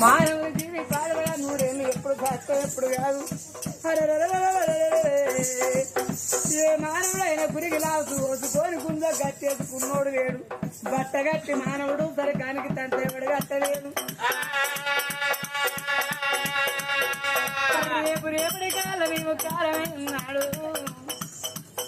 మానవ జీవి పాడవల నూరేళ్ళు ఎప్పుడు కాస్త ఎప్పుడు కాదు. ఏ మానవుడైన గురికి లాసు ఓసుకొని గుంజ గట్టేసుకున్నోడు లేడు బట్టగట్టి మానవుడు సరికానికి తన దేవుడు గట్టలేడు రేపు రేపటి కాలం ఏమో కాలమే ఉన్నాడు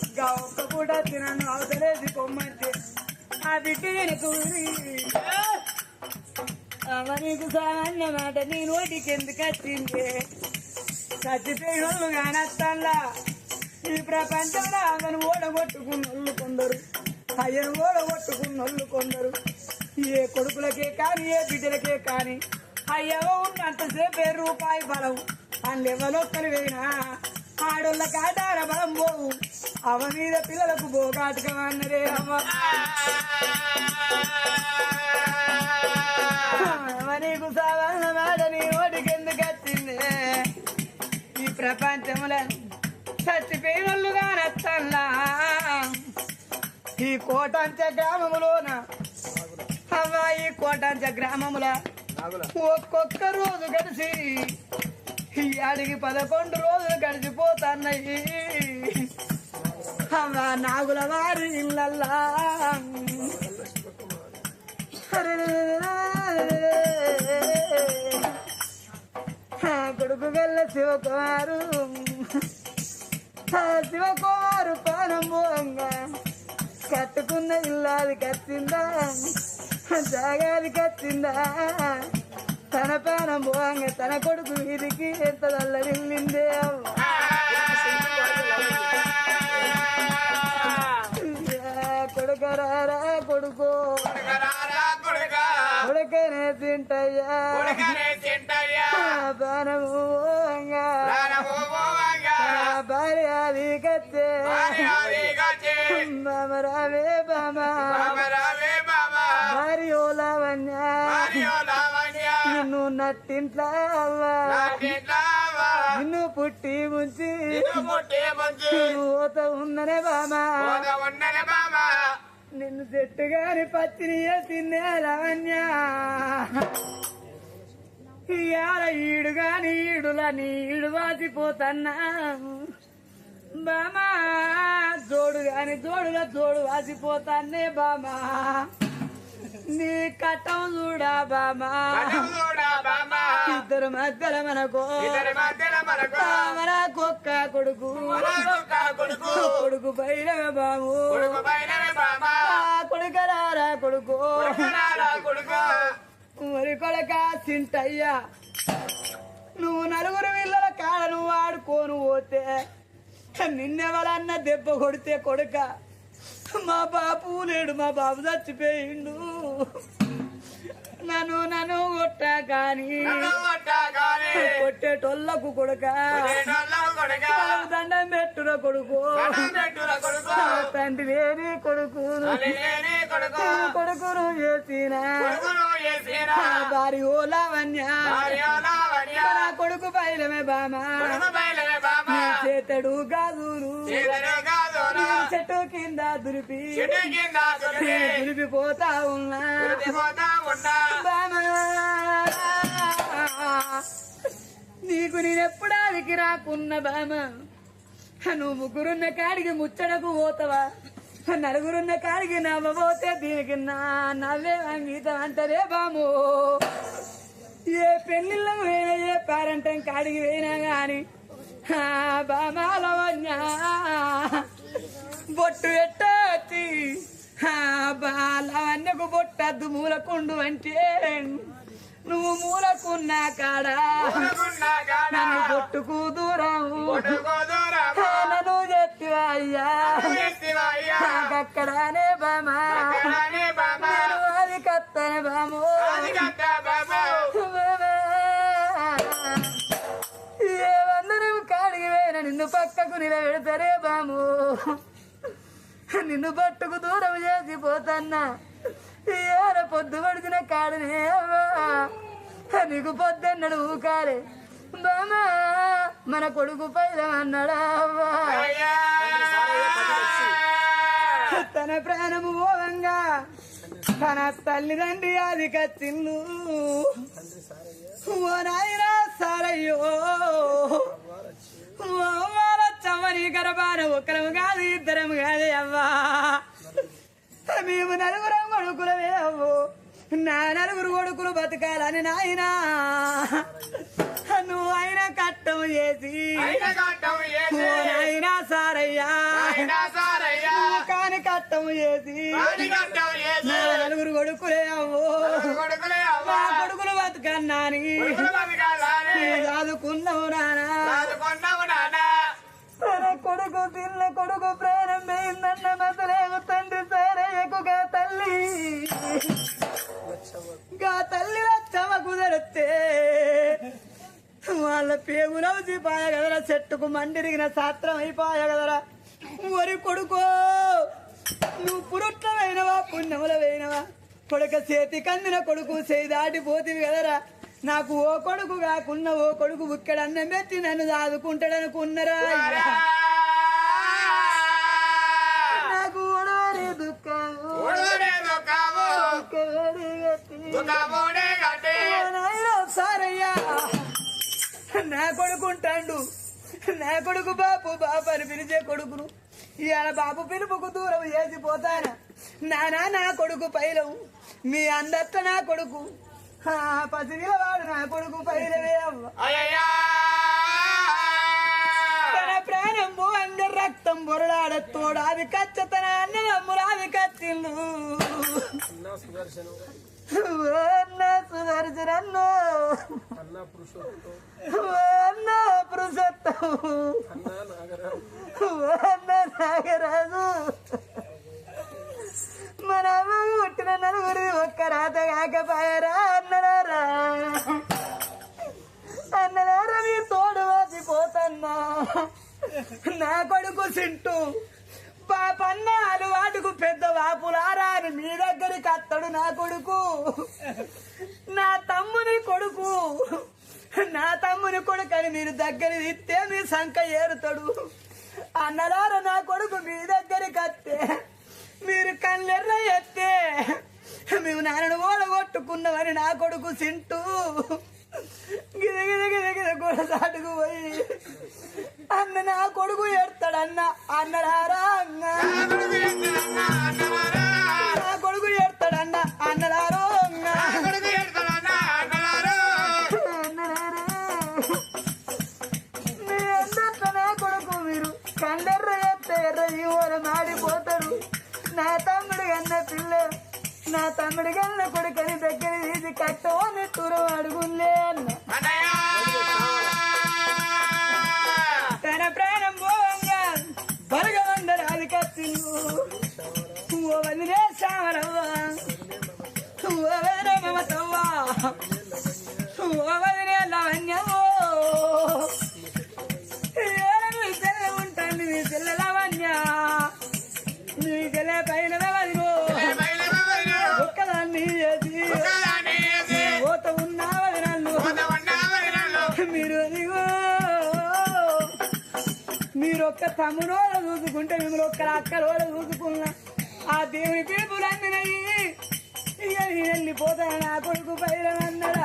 ఇంకా ఒక్క పూట తినను అవతలేసి పొమ్మంటే ఆ బిడ్డ నీకు సామాన్య మాట నీ నోటికి ఎందుకు వచ్చింది చచ్చిపోయినోళ్ళు కానత్తాన్లా ఈ ప్రపంచంలో ఆమెను ఓడగొట్టుకున్నోళ్ళు కొందరు. అయ్యను ఓడగొట్టుకున్నోళ్ళు కొందరు. ఏ కొడుకులకే కానీ ఏ బిడ్డలకే కానీ అయ్యవ ఉన్నంతసేపు ఏ రూపాయి బలం. అల్లెవలొక్కరు వేయినా ఆడోళ్ళ కాటార బలం పోవు. అవ మీద పిల్లలకు బోగాటకం అన్నదే అమ్మ నీకు సాధారణ మాట నీ ఓటికి ఎందుకు వచ్చింది? ఈ ప్రపంచంలో చచ్చిపోయినోళ్ళుగా నచ్చల్లా ఈ కోటంచ గ్రామములోన అవ్వ ఈ కోటంచ గ్రామముల ఒక్కొక్క రోజు గడిచి ఈ అడిగి పదకొండు రోజులు గడిచిపోతున్నాయి అవ్వ నాగుల వారి ఇళ్ళల్లా. కొడుకు గల్ల శివకుమారు. ఆ శివకుమారు పానంబోంగా కట్టుకున్న ఇల్లాది కచ్చిందా జాగాది కచ్చిందా తన పానం పోంగా తన కొడుకు వీరికి ఎంత దల్లరిల్లిందే అవ్వ. కొడుకరారా కొడుకో. కొడుకనే తింటయ్యా. బాణము భార్య కచ్చే. బామ. రావే బామ. భార్య లావణ్య. నిన్ను నట్టింట్లా నిన్ను పుట్టి ముంచి. పోత ఉన్ననే బామా. నిన్ను చెట్టు గాని పచ్చిని తిన్నే లావణ్య. ఈడు గాని ఈడులా నీడు వాసిపోతన్నా. బామా జోడు గాని జోడుల జోడు వాసిపోతానే బామా. నీ కట్టం చూడా బామా. ఇద్దరు మధ్యల మనకు మన కుక్క కొడుకు. కొడుకు. పైన బాము. కొడుకరారా కొడుకు? మరి కొడక సింటయ్యా నువ్వు నలుగురు వీళ్ళ కాడ నువ్వు ఆడుకోను పోతే నిన్నెవడన్నా దెబ్బ కొడితే కొడుక మా బాపు లేడు మా బాబు చచ్చిపోయిండు. నన్ను నన్ను కొట్ట కానీ కొట్టేటోళ్ళకు కొడుక. దండం పెట్టుర కొడుకు. తండ్రి లేని కొడుకు. కొడుకును చేసిన భారీ ఓలావన్య నా కొడుకు పైలమే బామా. చేతడు గాజులు. చెట్టు కింద దురిపి దురిపిపోతా ఉన్నా. బామా. నీకు నేనెప్పుడానికి రాకున్న బామ? నువ్వు ముగ్గురున్న కాడికి ముచ్చడకు పోతావా? నలుగురున్న కాడికి నవ్వబోతే దీనికి నా నవ్వే అంగీతం అంటదే బాము. ఏ పెళ్ళిళ్ళ పోయినా ఏ పేరంటం కాడికి పోయినా గాని బామాలవన్యా బొట్టు పెట్టొచ్చి బాలవన్నకు బొట్టద్దు మూలకుండు అంటే నువ్వు మూలకున్న కాడా నన్ను బొట్టుకు దూరం. నన్ను చెప్తివా అయ్యా నాకక్కడానే బామా. పక్కకు నిలబెడతారే బాము నిన్ను పట్టుకు దూరం చేసిపోతన్నా ఏర పొద్దు పడిచిన కాడనే నీకు పొద్దన్నడు ఊకాలే. బామా మన కొడుకు పైలమన్నాడా అవ్వా. తన ప్రాణము పోవంగా. తన తల్లిదండ్రి అది కచ్చిల్లు ఓ నాయనా సారయ్యో. ఓ చమ్మని గర్భాన ఒకరము కాదు ఇద్దరము కాదు అవ్వా. మేము నలుగురం కొడుకులమే అవ్వు. నా నలుగురు కొడుకులు బతకాలని నాయనా. నువ్వు అయినా కట్టం చేసి. ఓ నాయనా సారయ్యా. నువ్వు కాని కట్టం చేసి. నా నలుగురు కొడుకులే అవ్వు. మా కొడుకులు బతకన్నాని. కొడుకు ప్రారంభమైందన్న పోయిందన్న తండ్రి సారయ్యకుగా తల్లి. గా తల్లి రచ్చవ కుదరతే వాళ్ళ పేగులవుసి పాయ కదరా చెట్టుకు మండిరిగిన శాస్త్రం అయిపోయ కదరా. ఒరి కొడుకో నువ్వు పురుట్లమైనవా పుణ్యములవైనవా? కొడుక చేతి కందిన కొడుకు చేయి దాటిపోతివి కదరా. నాకు ఓ కొడుకు కాకున్న ఓ కొడుకు బుక్కడ పెట్టి నన్ను దాదుకుంటాడనుకున్నరా? సారయ్యా. నా కొడుకు ఉంటాడు నా కొడుకు బాపు బాపు అని పిలిచే కొడుకును. ఇవాళ బాపు పిలుపుకు దూరం చేసిపోతానా నానా నా కొడుకు పైలవు. మీ అందత్త నా కొడుకు. ఆ, పసిపిల్లవాడు నా కొడుకు పైలవే తన ప్రాణం అందరి రక్తం బొరడాడ తోడాది కచ్చ తన అన్నదమ్ములాది కచ్చిల్లు సుదర్శనం అన్న సుదర్శనన్ను అన్న పురుషోత్తం అన్న నాగరాజు మన అమ్మ పుట్టిన నలుగురి ఒక్క రాత కాకపోయారా అన్నలారా. అన్నలారా మీరు తోడు వాసిపోతన్నా. నా కొడుకు సింటూ పాపన్న అలవాటుకు పెద్ద వాపులారా అత్తడు నా కొడుకు. నా తమ్ముని కొడుకు. నా తమ్ముని కొడుకు అని మీరు దగ్గర ఇస్తే మీ సంఖ ఏరుతాడు. అన్నలార నా కొడుకు మీ దగ్గరికి అత్తే మీరు కళ్ళెర్ర ఎత్తే మేము నాన్నను ఓడగొట్టుకున్నామని నా కొడుకు సింటూ. గిద గిద కూడా సాటుకు పోయి అన్న నా కొడుకు ఎడతాడన్న అన్న. అన్నడారా అన్న ఎత్త ఎర్ర ఈవోల మాడిపోతారు. నా తమ్ముడు కన్న పిల్ల నా తమ్ముడు కన్న కొడుకని దగ్గర తీసి కట్టమని దూరం అడుగులే అన్న. తన ప్రాణం పోవంగా బరగవందరు అది కత్తిండు ఓ వదిలే సామరవ్వ. అదిగో మీరు ఒక్క తమ్ముడోడ చూసుకుంటే మిమ్మల్ని ఒక్క అక్కలోడ చూసుకున్నా. ఆ దేవుని పిలుపులన్నీ ఇక నేను వెళ్ళిపోతాను నా కొడుకు పైన అన్నడా?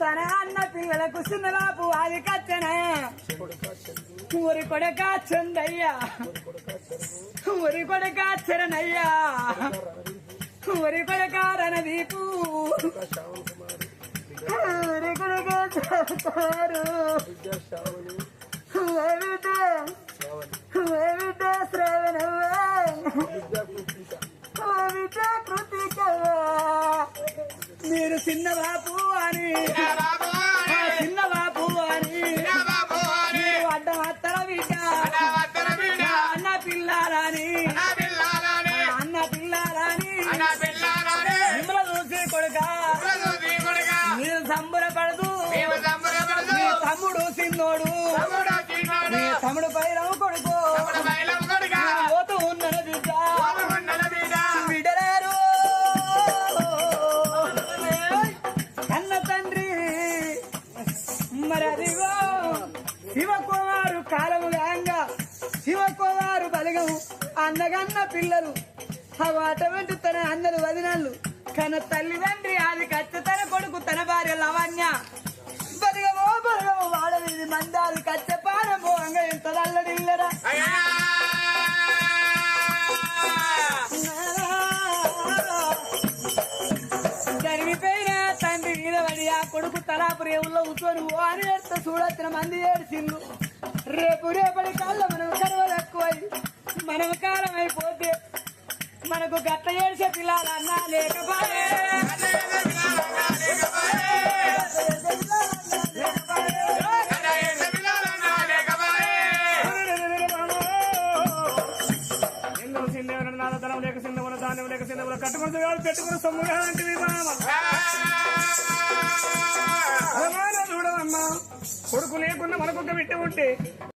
తన అన్న పిల్లలకు చిన్న అది కచ్చనా? ఊరి కొడక చందయ్యా. ఊరి కొడక చరణయ్యా. ఊరి పరకారణ దీపు శ్రావణ్ కుమార్ ఊరి కొడక చస్తారు విద్యా శ్రావణి మీరు చిన్న బాపు అని. మీరు సంబరపడదు తమ్ముడు సిన్నోడు. తమ్ముడు పైరవ కొడుకు. పోతూ ఉన్నను బిడ్డ. బిడ్డలేరు. కన్న తండ్రి. మరి అదిగో శివకుమారు కాలము వేగంగా శివకుమారు అన్నగన్న పిల్లలు. అటువంటి తన అన్నలు వదినాళ్ళు. కన తల్లిదండ్రి అది కచ్చ తన కొడుకు తన భార్య లవణ్య బరగమో బరగమో వాడలేదు మందాలు కచ్చ పానమో అంగ ఎంత అల్లడిల్లరా జరిగిపోయిన తండ్రి వీరవడి ఆ కొడుకు తలాపు రేవుల్లో కూర్చొని ఓ అని ఏడుతో చూడొచ్చిన మంది ఏడిచిండు రేపు రేపటి కాలంలో మనం కరువలు ఎక్కువై మనం కాలం అయిపోతే మనకు గట్ల ఏడిసే పిల్లలన్నా లేకపోయే. ఎన్నో పెట్టుకుని సొమ్ము